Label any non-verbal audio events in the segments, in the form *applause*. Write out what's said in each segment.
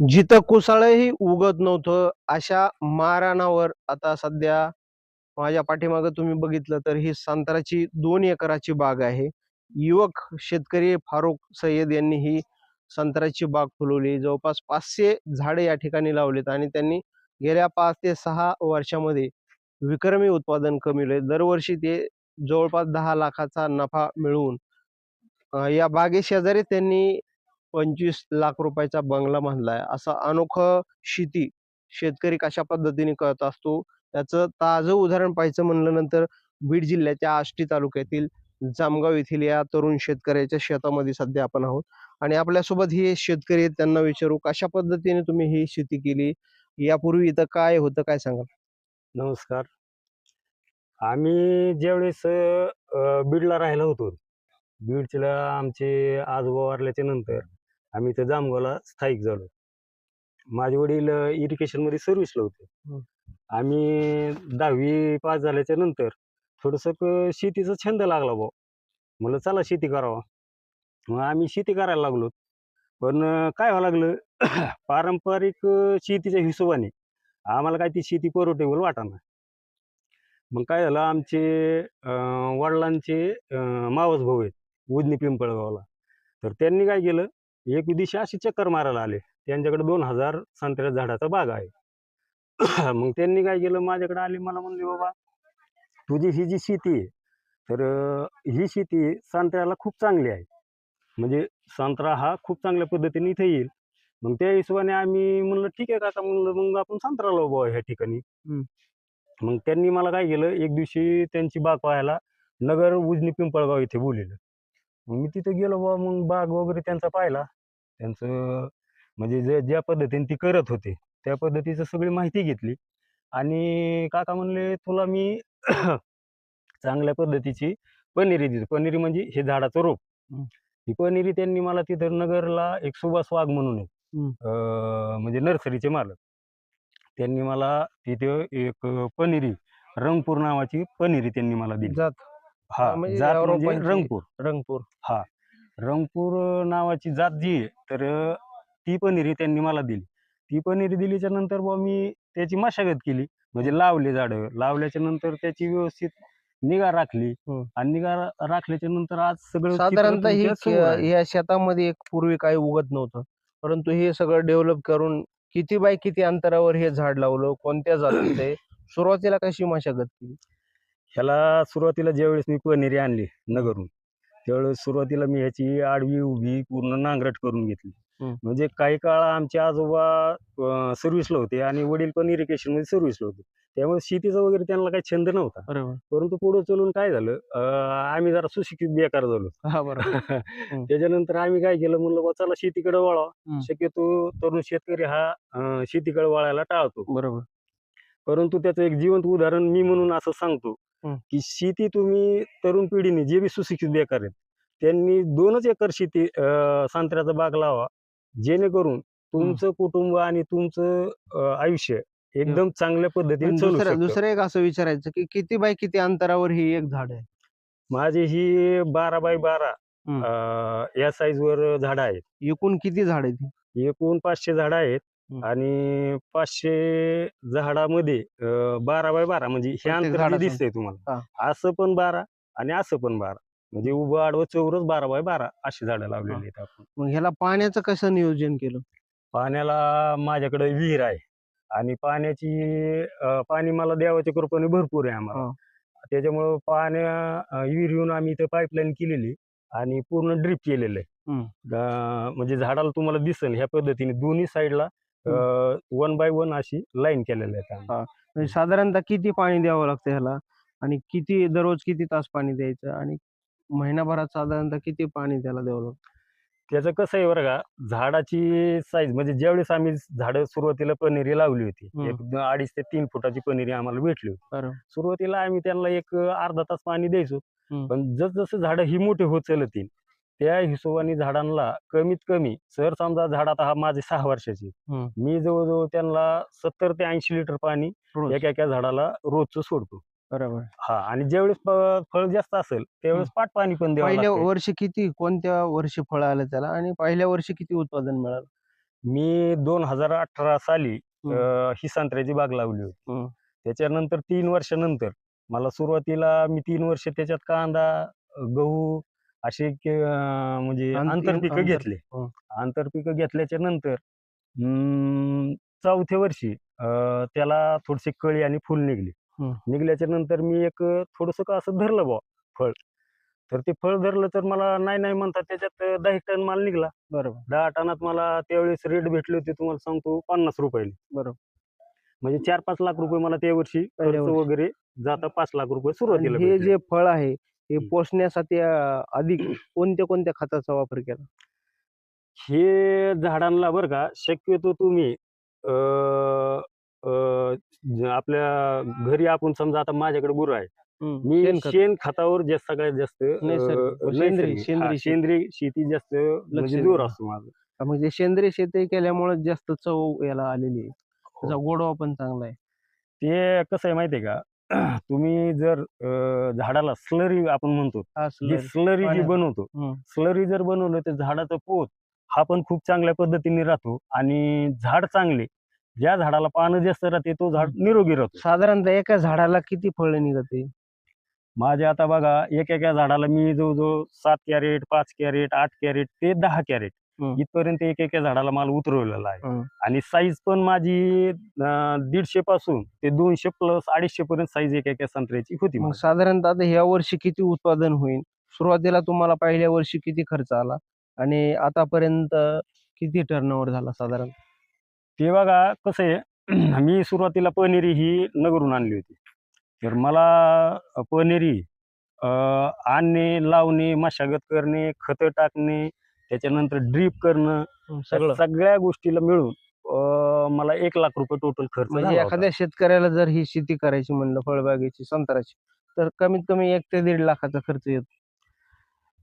जिथं कुसाळही उगत नव्हतं अशा माराणावर आता सध्या माझ्या पाठीमागं तुम्ही बघितलं तर ही संत्र्याची दोन एकराची बाग आहे. युवक शेतकरी फारुख सय्यद यांनी ही संत्र्याची बाग फुलवली. जवळपास पाचशे झाडे या ठिकाणी लावलेत आणि त्यांनी गेल्या पाच ते सहा वर्षामध्ये विक्रमी उत्पादन कमिवले दरवर्षी ते जवळपास दहा लाखाचा नफा मिळवून या बागे शेजारी त्यांनी पंचवीस लाख रुपयाचा बंगला बांधलाय असा अनोखं शेती शेतकरी कशा पद्धतीने करत असतो? त्याचं ताजं उदाहरण पाहायचं म्हणलं नंतर बीड जिल्ह्याच्या आष्टी तालुक्यातील जामगाव येथील या तरुण शेतकऱ्याच्या शेतामध्ये सध्या आपण आहोत. आणि आपल्यासोबत हे शेतकरी आहेत त्यांना विचारू कशा पद्धतीने तुम्ही ही शेती केली? यापूर्वी इथं काय होतं काय सांगाल? नमस्कार. आम्ही ज्यावेळेस बीडला राहिलो होतो बीडला आमचे आजोबा वारल्याच्या नंतर आम्ही इथं जामगावला स्थायिक झालो. माझे वडील इरिगेशनमध्ये सर्व्हिसला होते. आम्ही दहावी पास झाल्याच्यानंतर थोडस शेतीचा छंद लागला भाऊ म्हणलं चला शेती करावा. मग आम्ही शेती करायला लागलो. पण काय व्हावं लागलं? *coughs* पारंपरिक शेतीच्या हिशोबाने आम्हाला काय ती शेती परवटेबल वाटाना. मग काय झालं? आमचे वडिलांचे मावस भाऊ आहेत उजनी पिंपळगावला. तर त्यांनी काय केलं? एक दिवशी अशी चक्कर मारायला आले. त्यांच्याकडे दोन हजार संत्र्या झाडाचा बाग आहे. *coughs* मग त्यांनी काय केलं? माझ्याकडे आले मला म्हणले बाबा तुझी ही जी शेती आहे तर ही शेती संत्र्याला खूप चांगली आहे. म्हणजे संत्रा हा खूप चांगल्या पद्धतीने इथे येईल. मग त्या हिशोबाने आम्ही म्हणलं ठीक आहे काका. म्हणलं मग आपण संत्रा लावू ह्या ठिकाणी. मग त्यांनी मला काय केलं? एक दिवशी त्यांची बाग पाहायला नगर उजनी पिंपळगाव इथे बोलिलं मग मी तिथे गेलो बा मग बाग वगैरे त्यांचा पाहिला. त्यांचं म्हणजे जे ज्या पद्धतीने ती करत होते त्या पद्धतीचं सगळी माहिती घेतली. आणि काका म्हणले तुला मी *clears throat* चांगल्या पद्धतीची पनिरी देतो. पनिरी म्हणजे हे झाडाचं रोप. हं. पनिरी त्यांनी मला तिथं नगरला एक सुभाष वाघ म्हणून म्हणजे नर्सरीचे मालक. त्यांनी मला तिथे एक पनिरी रंगपूर नावाची पनिरी त्यांनी मला दिली. जात. हा हा, म्हणजे जात म्हणजे रोपांची- रंगपूर. रंगपूर. रंगपूर नावाची जात जी आहे तर ती पनिरी त्यांनी मला दिली. ती पनिरी दिलीच्या नंतर बुवा मी त्याची मशागत केली. म्हणजे लावले झाडं. लावल्याच्या नंतर त्याची व्यवस्थित निगा राखली. हं. आणि निगा रा- राखल्याच्या नंतर आज सगळं चित्र साधारणतः ही तुमच्यासमोर आहे. या शेतामध्ये एक पूर्वी काही उगत नव्हतं. परंतु हे सगळं डेव्हलप करून किती बाय किती अंतरावर हे झाड लावलं कोणत्या जातीचं आहे? *coughs* सुरुवातीला कशी मशागत केली? ह्याला सुरुवातीला ज्यावेळेस मी पनिरी आणली नगरून त्यावेळेस सुरुवातीला मी ह्याची आडवी उभी पूर्ण नांगरट करून घेतली. म्हणजे काही काळ आमचे आजोबा सर्व्हिसला होते आणि वडील पण इरिगेशनमध्ये सर्व्हिसला होते. त्यामुळे शेतीचा वगैरे त्यांना काही छंद नव्हता. परंतु पुढे चलून काय झालं आम्ही जरा सुशिक्षित बेकार झालो. *laughs* त्याच्यानंतर आम्ही काय केलं म्हणलं बा चला शेतीकडे वळावा. शक्यतो तरुण शेतकरी हा शेतीकडे वळायला टाळतो. बरोबर. परंतु त्याचं एक जिवंत उदाहरण मी म्हणून असं सांगतो. की शेती तुम्ही तरुण पिढीने जे बी सुशिक्षित बेकार आहेत त्यांनी दोनच एकर शेती संत्र्याचा बाग लावा. जेणेकरून तुमचं कुटुंब आणि तुमचं आयुष्य एकदम चांगल्या पद्धतीने दुसरं एक असं विचारायचं की किती बाय किती अंतरावर ही एक झाड आहे? माझी ही बारा बाय बारा या साईज वर झाडं आहेत. एकूण किती झाड आहे ती एकूण पाचशे झाडं आहेत. आणि पाचशे झाडामध्ये अं, बारा बाय बारा म्हणजे हे प्रत्येक अंतर जे झाडाचं. दिसतंय तुम्हाला. असं पण बारा आणि असं पण बारा. म्हणजे उभं आडवं चौरस बारा बाय बारा अशी झाडं लावलेली आहेत आपण. मग ह्याला पाण्याचं कसं नियोजन केलं? पाण्याला माझ्याकडे विहीर आहे आणि पाण्याची अं, पाणी मला देवाच्या कृपेने भरपूर आहे आम्हाला. हा. त्याच्यामुळं पाण्या अं, विहीर येऊन आम्ही इथं पाईपलाईन केलेली आणि पूर्ण ड्रिप केलेलं आहे. अं, म्हणजे झाडाला तुम्हाला दिसेल ह्या पद्धतीने दोन्ही साईडला वन बाय वन अशी लाईन केलेल्या आहेत आम्ही. म्हणजे साधारणतः किती पाणी द्यावं लागतं ह्याला? आणि किती दररोज किती तास पाणी द्यायचं? आणि महिनाभरात साधारणतः किती पाणी त्याला द्यावं लागतं? त्याचं कसं आहे बरं का झाडाची साईज म्हणजे ज्यावेळेस आम्ही झाडं सुरुवातीला पनिरी लावली होती. एक द- अडीच ते तीन फुटाची पनिरी आम्हाला भेटली होती. बरोबर सुरुवातीला आम्ही त्यांना एक अर्धा तास पाणी द्यायचो. हं. पण जसजसं झाडं ही मोठी होत चालतील त्या हिशोबाने झाडांना कमीत कमी सर समजा झाड आता हा माझे सहा वर्षाचे. मी जवळजवळ त्यांना सत्तर ते ऐंशी लिटर पाणी एका एका झाडाला रोजचं सोडतो. बरोबर हा आणि ज्यावेळेस फळ जास्त असेल त्यावेळेस पाट पाणी पण द्यावं पहिल्या. वर्षी किती कोणत्या वर्षी फळ आलं त्याला? आणि पहिल्या वर्षी किती उत्पादन मिळालं? मी दोन हजार अठरा साली ही. संत्र्याची बाग लावली होती. त्याच्यानंतर तीन वर्षानंतर मला सुरुवातीला मी तीन वर्ष त्याच्यात कांदा गहू असे म्हणजे आंतरपिकं आंतर- घेतले हं. आंतरपिकं घेतल्याच्या नंतर चौथ्या वर्षी अं, त्याला थोडीशी कळी आणि फुल निघली हं. निघल्याच्या नंतर मी एक थोडस का असं धरलं बुवा फळ तर ते फळ धरलं तर मला नाही नाही म्हणतात त्याच्यात दहा टन माल निघला बरोबर दहा टनात मला त्यावेळेस रेट भेटले होते तुम्हाला सांगतो पन्नास रुपयाला बरोबर. म्हणजे चार पाच लाख रुपये मला त्या वर्षी पहिल्या खर्च वर्षी. वगैरे जाता पाच लाख रुपये आणि सुरुवातीला हे भेटले. जे फळ आहे हे अं, अधिक कोणत्या कोणत्या खताचा वापर केला हे झाडांना बरं का शक्यतो तुम्ही आपल्या घरी आपण समजा आता माझ्याकडे गुरु आहे. मी. शेण खतावर जास्त सगळ्यात जास्त नैसर्गिक, सेंद्रिय- शेती. जास्त म्हणजे दिलं. जोर असतो माझं म्हणजे सेंद्रिय शेती केल्यामुळे जास्त चव याला आलेली आहे हो. त्याचा गोडवा पण चांगला आहे ते कसं आहे माहितीये का *clears throat* तुम्ही जर झाडाला स्लरी आपण म्हणतो जी. स्लरी जी. बनवतो. स्लरी जर बनवलं तर झाडाचा पोत हा पण खूप चांगल्या पद्धतीने राहतो आणि झाड चांगले ज्या झाडाला पानं जास्त राहते तो झाड निरोगी राहतो साधारणतः एका झाडाला किती फळ निघते माझ्या आता बघा एक एका झाडाला मी जवळजवळ सात कॅरेट पाच कॅरेट आठ कॅरेट ते दहा कॅरेट. इथपर्यंत एक एका झाडाला माल उतरवलेला आहे. आणि साईज पण माझी दीडशे पासून ते दोनशे प्लस अडीचशे पर्यंत साईज एक एका संत्र्याची होती मग. साधारणतः आता ह्या वर्षी किती उत्पादन होईल? सुरुवातीला तुम्हाला पहिल्या वर्षी किती खर्च आला? आणि आतापर्यंत किती टर्नओव्हर झाला साधारण? ते बघा कसं आहे *clears throat* मी सुरुवातीला पनेरी ही नगरून आणली होती. तर मला पनेरी आणणे लावणे मशागत करणे खतं टाकणे त्याच्यानंतर ड्रीप करणं सगळं सगळ्या गोष्टीला मिळून अं, मला एक लाख रुपये टोटल खर्च म्हणजे झाला होता. एखाद्या शेतकऱ्याला जर ही शेती करायची म्हणलं फळबागेची संत्र्याची तर कमीत कमी एक ते दीड लाखाचा खर्च येतो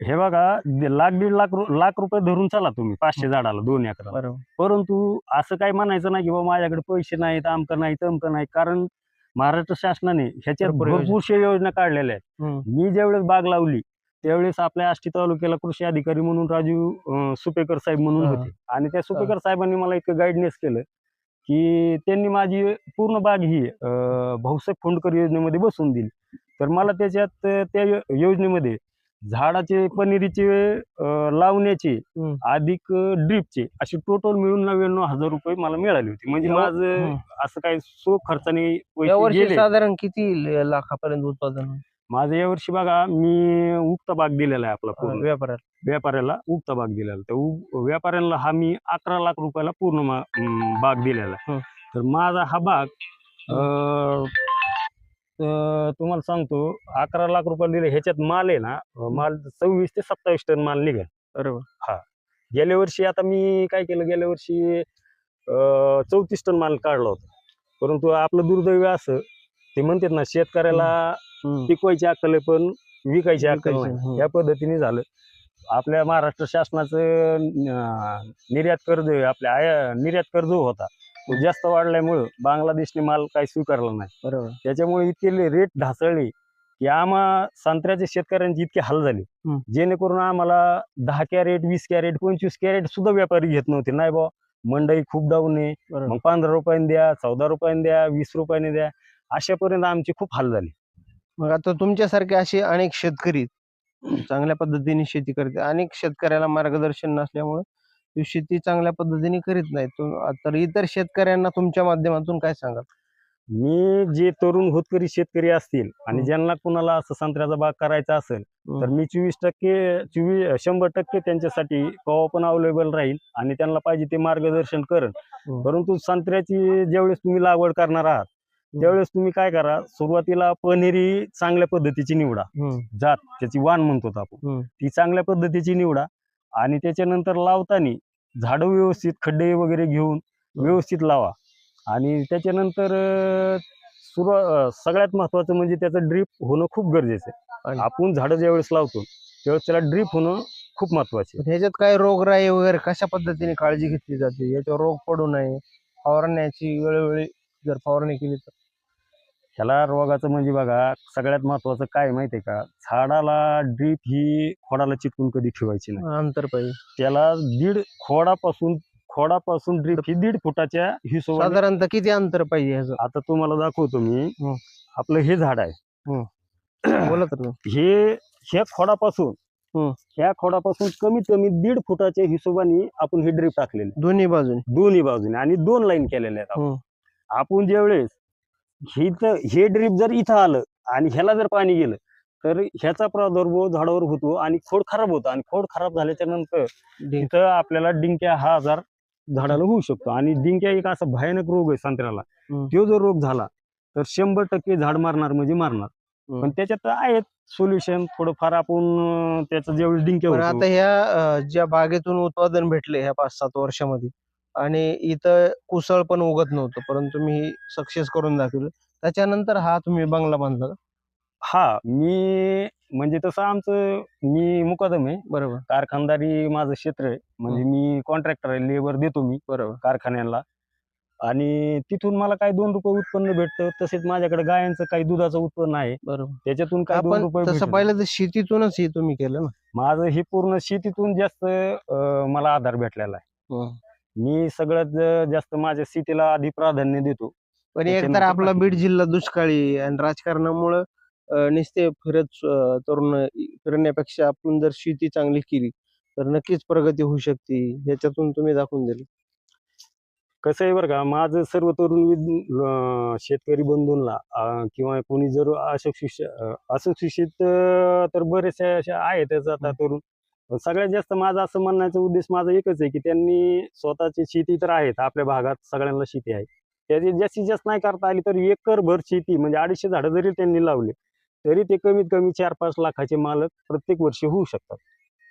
हे बघा दि- लाख दीड लाख रु- लाख रुपये धरून चला तुम्ही पाचशे झाडाला दोन एकराला बरोबर परंतु असं काही म्हणायचं नाही की बाबा माझ्याकडे पैसे नाहीत आमकं नाही तमकं नाही कारण महाराष्ट्र शासनाने ह्याच्यात भरपूर योजना. भरपूरशा योजना काढलेल्या आहेत हम्म. मी ज्यावेळेस बाग लावली त्यावेळेस आपल्या आष्टी तालुक्याला कृषी अधिकारी म्हणून राजू सुपेकर साहेब म्हणून. होते आणि त्या सुपेकर साहेबांनी मला इतकं गाईडनेस केलं की त्यांनी माझी पूर्ण बाग ही भाऊसाहेब खोंडकर योजनेमध्ये बसवून दिली तर मला त्याच्यात त्या योजनेमध्ये झाडाचे पनिरीचे लावण्याचे. अधिक ड्रीपचे असे टोटल मिळून नव्याण्णव हजार रुपये मला मिळाले होते म्हणजे माझं. असं काही सो खर्चाने साधारण किती लाखापर्यंत उत्पादन? माझं यावर्षी बघा मी उक्ता बाग दिलेला आहे आपला पूर्ण. व्यापारात व्यापाऱ्याला उक्ता बाग दिलेला तर व्यापाऱ्यांना हा मी अकरा लाख रुपयाला पूर्ण बाग दिलेला आहे. हं. तर माझा हा तर तुम्हाला सांगतो अकरा लाख रुपयाला दिले ह्याच्यात माल आहे ना माल सव्वीस ते सत्तावीस टन माल निघेल. बरोबर गेल्या वर्षी आता मी काय केलं गेल्या वर्षी चौतीस टन माल काढला होता. परंतु आपलं दुर्दैव असं ते म्हणतात ना शेतकऱ्याला. पिकवायची अक्कल पण विकायची अक्कल नाही. या पद्धतीने झालं. आपल्या महाराष्ट्र शासनाचं निर्यात कर्ज आपल्या आया निर्यात कर्ज होता. तो जास्त वाढल्यामुळं बांगलादेशने माल काही स्वीकारला नाही. बरोबर. त्याच्यामुळे इतके रेट ढासळले की आम्हा संत्र्याच्या शेतकऱ्यांचे इतके हाल झाले. जेणेकरून आम्हाला दहा कॅरेट वीस कॅरेट पंचवीस कॅरेट सुद्धा व्यापारी घेत नव्हते. नाही बा मंडई खूप डाऊन आहे. मग पंधरा रुपयाने द्या चौदा रुपयाने द्या वीस रुपयाने द्या. अशापर्यंत आमचे खूप हाल झाले. मग आता तुमच्यासारखे असे अनेक शेतकरी चांगल्या पद्धतीने शेती करते अनेक शेतकऱ्याला मार्गदर्शन नसल्यामुळे ते शेती चांगल्या पद्धतीने करीत तुम- तर इतर शेतकऱ्यांना तुमच्या माध्यमातून काय सांगाल? मी जे तरुण होतकरी शेतकरी असतील आणि. ज्यांना कुणाला असं संत्र्याचा बाग करायचा असेल तर मी चोवीस टक्के चोवीस शंभर टक्के त्यांच्यासाठी कवा पण अवेलेबल राहील आणि त्यांना पाहिजे ते मार्गदर्शन करेन. हं. परंतु संत्र्याची ज्यावेळेस तुम्ही लागवड करणार आहात त्यावेळेस तुम्ही काय करा सुरुवातीला पनेरी चांगल्या पद्धतीची निवडा. जात त्याची वाण म्हणतो आपण. ती चांगल्या पद्धतीची निवडा आणि त्याच्यानंतर लावताना झाडं व्यवस्थित खड्डे वगैरे घेऊन व्यवस्थित लावा. आणि त्याच्यानंतर अं, सुरुवा अं, सगळ्यात महत्वाचं म्हणजे त्याचं ड्रीप होणं खूप गरजेचं आहे. आपण झाडं ज्यावेळेस लावतो त्यावेळेस त्याला ड्रीप होणं खूप महत्त्वाचे ह्याच्यात काय रोगराई वगैरे कशा पद्धतीने काळजी घेतली जाते? याच्यावर रोग पडू नये. फवारण्याची वेळोवेळी जर फवारणी केली तर. ह्याला रोगाचं म्हणजे बघा सगळ्यात महत्वाचं काय माहितीये का झाडाला ड्रीप ही खोडाला चिटकून कधी ठेवायची नाही अंतर पाहिजे त्याला दीड खोडापासून खोडापासून ड्रीप ही दीड फुटाच्या हिशोबाने साधारणतः किती अंतर पाहिजे ह्याचं आता तुम्हाला दाखवतो मी हं. आपलं हे झाड आहे बोला तर तुम्ही. हे ह्या खोडापासून हं. ह्या खोडापासून कमीत कमी दीड फुटाच्या हिशोबाने आपण हे ड्रीप टाकलेले दोन्ही बाजूने दोन्ही बाजूने आणि दोन लाईन केलेल्या आहेत आपण. हं. आपण ज्यावेळेस ही तर हे ड्रीप जर इथं आलं आणि ह्याला जर पाणी गेलं तर ह्याचा प्रादुर्भाव झाडावर होतो आणि खोड खराब होतो आणि खोड खराब झाल्याच्यानंतर. इथं आपल्याला डिंक्या हा आजार झाडाला होऊ शकतो आणि डिंक्या एक असा भयानक रोग आहे संत्र्याला. तो जर रोग झाला तर शंभर टक्के झाड मारणार म्हणजे मारणार. पण त्याच्यात आहेत सोल्युशन थोडंफार आपण त्याचं ज्यावेळेस डिंक्या आता ह्या ज्या बागेतून उत्पादन भेटले ह्या पाच सात वर्षामध्ये आणि इथं कुसळ पण उगत नव्हतं परंतु मी सक्सेस करून दाखवलं. त्याच्यानंतर हा तुम्ही बंगला बांधला का? हा मी म्हणजे तसं आमचं मी मुकादम आहे. बरोबर. कारखानदारी माझं क्षेत्र आहे. म्हणजे मी कॉन्ट्रॅक्टर आहे लेबर देतो मी बरोबर. कारखान्याला आणि तिथून मला काही दोन रुपये उत्पन्न भेटतं तसेच माझ्याकडे गायांचं काही दुधाचं उत्पन्न आहे. बरोबर. त्याच्यातून काही दोन आपण रुपये तसं भेटतात. पाहिलं तर शेतीतूनच हे तुम्ही केलं ना? माझं हे पूर्ण शेतीतून जास्त अं, मला आधार भेटलेला आहे. मी सगळ्यात जास्त माझ्या शेतीला आधी प्राधान्य देतो. पण एकतर त्याच्यानंतर आपला. बीड जिल्हा दुष्काळी आणि राजकारणामुळं नुसते फिरत तरुण फिरण्यापेक्षा आपण जर शेती चांगली केली तर नक्कीच प्रगती होऊ शकते. ह्याच्यातून तुम्ही दाखवून दिलं. कसं आहे बरं का माझं सर्व तरुण शेतकरी बंधूंना किंवा कोणी जर अशिक्षित अं, असुशिक्षित अं, तर बरेचसे असे आहेतच आता तरुण सगळ्यात जास्त माझं असं म्हणण्याचा उद्देश माझा एकच आहे की त्यांनी स्वतःची शेती तर आहेत आपल्या भागात सगळ्यांना शेती आहे. त्याची जास्तीत जास्त नाही करता आली तर एकर भर शेती म्हणजे अडीचशे झाडं जरी त्यांनी लावले तरी ते कमीत कमी चार पाच लाखाचे मालक प्रत्येक वर्षी होऊ शकतात.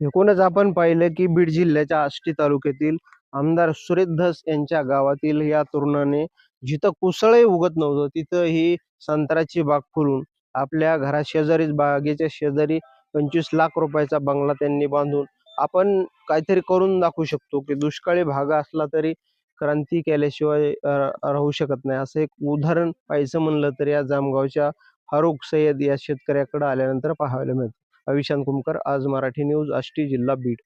एकूणच आपण पाहिलं की बीड जिल्ह्याच्या आष्टी तालुक्यातील आमदार सुरेश धस यांच्या गावातील या तरुणाने जिथं कुसळही उगत नव्हतं तिथं ही संत्र्याची बाग फुलून आपल्या घराशेजारीच बागेच्या शेजारी पंचवीस लाख रुपयाचा बंगला त्यांनी बांधून आपण काहीतरी करून दाखवू शकतो की दुष्काळी भाग असला तरी क्रांती केल्याशिवाय राहू शकत नाही. असं एक उदाहरण पाहायचं म्हणलं तर या जामगावच्या फारुख सय्यद या शेतकऱ्याकडे आल्यानंतर पाहायला मिळतं. अविशांत कुमकर आज मराठी न्यूज आष्टी जिल्हा बीड.